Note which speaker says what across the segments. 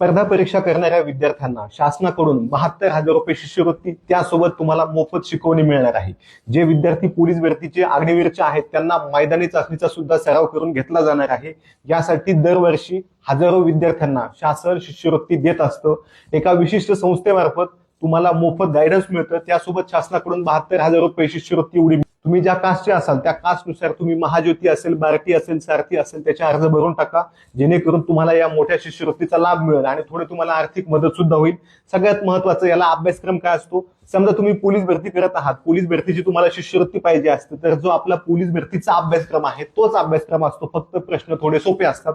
Speaker 1: स्पर्धा परीक्षा करणाऱ्या विद्यार्थ्यांना शासनाकडून बहात्तर हजार रुपये शिष्यवृत्ती त्यासोबत तुम्हाला मोफत शिकवणी मिळणार आहे. जे विद्यार्थी पोलीस भरतीचे आग्नेवीरचे आहेत त्यांना मैदानी चाचणीचा सुद्धा सराव करून घेतला जाणार आहे. यासाठी दरवर्षी हजारो विद्यार्थ्यांना शासन शिष्यवृत्ती देत असतं. एका विशिष्ट संस्थेमार्फत तुम्हाला मोफत गायडन्स मिळतं. त्यासोबत शासनाकडून बहात्तर हजार रुपये शिष्यवृत्ती उडी तुम्ही ज्या कास्टचे असाल त्या कास्टनुसार तुम्ही महाज्योती असेल बार्टी असेल सारथी असेल त्याचे अर्ज भरून टाका. जेणेकरून तुम्हाला या मोठ्या शिष्यवृत्तीचा लाभ मिळेल आणि थोडे तुम्हाला आर्थिक मदत सुद्धा होईल. सगळ्यात महत्वाचं याला अभ्यासक्रम काय असतो? समजा तुम्ही पोलीस भरती करत आहात पोलीस भरतीची तुम्हाला शिष्यवृत्ती पाहिजे असते तर जो आपला पोलीस भरतीचा अभ्यासक्रम आहे तोच अभ्यासक्रम असतो. फक्त प्रश्न थोडे सोपे असतात.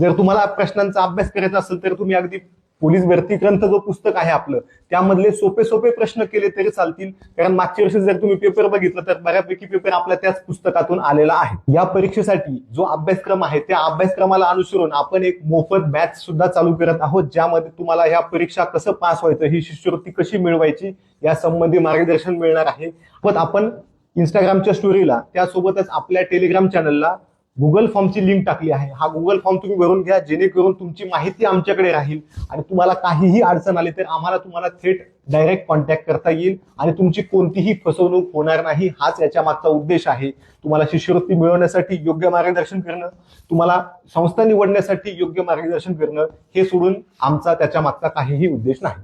Speaker 1: जर तुम्हाला प्रश्नांचा अभ्यास करायचा असेल तर तुम्ही अगदी पोलीस भरती ग्रंथ जो पुस्तक आहे आपलं त्यामधले सोपे सोपे प्रश्न केले तरी चालतील. कारण मागच्या वर्षी जर तुम्ही पेपर बघितलं तर बऱ्यापैकी पेपर आपल्या त्याच पुस्तकातून आलेला आहे. या परीक्षेसाठी जो अभ्यासक्रम आहे त्या अभ्यासक्रमाला अनुसरून आपण एक मोफत बॅच सुद्धा चालू करत आहोत ज्यामध्ये तुम्हाला ह्या परीक्षा कसं पास व्हायचं ही शिष्यवृत्ती कशी मिळवायची या संबंधी मार्गदर्शन मिळणार आहे. पण आपण इंस्टाग्रामच्या स्टोरीला त्यासोबतच आपल्या टेलिग्राम चॅनलला गुगल फॉर्मची लिंक टाकली आहे. हा गुगल फॉर्म तुम्ही भरून घ्या जेणेकरून तुमची माहिती आमच्याकडे राहील आणि तुम्हाला काहीही अडचण आली तर आम्हाला तुम्हाला थेट डायरेक्ट कॉन्टॅक्ट करता येईल आणि तुमची कोणतीही फसवणूक होणार नाही हाच याच्या मागचा उद्देश आहे. तुम्हाला शिष्यवृत्ती मिळवण्यासाठी योग्य मार्गदर्शन करणं तुम्हाला संस्था निवडण्यासाठी योग्य मार्गदर्शन करणं हे सोडून आमचा त्याच्या मागचा काहीही उद्देश नाही.